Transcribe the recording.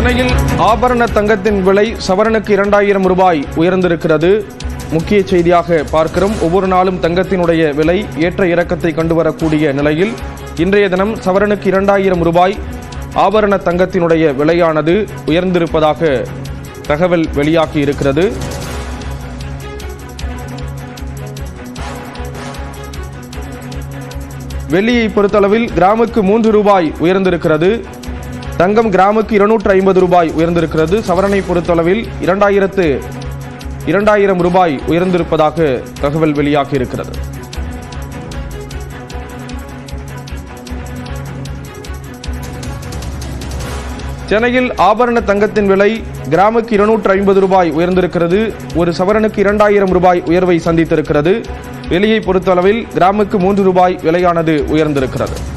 சென்னையில் ஆபரண தங்கத்தின் விலை சவரனுக்கு இரண்டாயிரம் ரூபாய் உயர்ந்திருக்கிறது. முக்கிய செய்தியாக பார்க்கிறோம். ஒவ்வொரு நாளும் தங்கத்தினுடைய விலை ஏற்ற இறக்கத்தை கண்டு வரக்கூடிய நிலையில் இன்றைய தினம் சவரனுக்கு இரண்டாயிரம் ரூபாய் ஆபரண தங்கத்தினுடைய விலையானது உயர்ந்திருப்பதாக தகவல் வெளியாகி இருக்கிறது. வெள்ளியை பொறுத்தளவில் கிராமுக்கு மூன்று ரூபாய் உயர்ந்திருக்கிறது. தங்கம் கிராமுக்கு இருநூற்று ஐம்பது ரூபாய் உயர்ந்திருக்கிறது. சவரனை பொறுத்தளவில் இரண்டாயிரத்து இரண்டாயிரம் ரூபாய் உயர்ந்திருப்பதாக தகவல் வெளியாகி இருக்கிறது. சென்னையில் ஆபரண தங்கத்தின் விலை கிராமுக்கு இருநூற்று ஐம்பது ரூபாய் உயர்ந்திருக்கிறது. ஒரு சவரனுக்கு இரண்டாயிரம் ரூபாய் உயர்வை சந்தித்திருக்கிறது. வெளியை பொறுத்தளவில் கிராமுக்கு மூன்று ரூபாய் விலையானது உயர்ந்திருக்கிறது.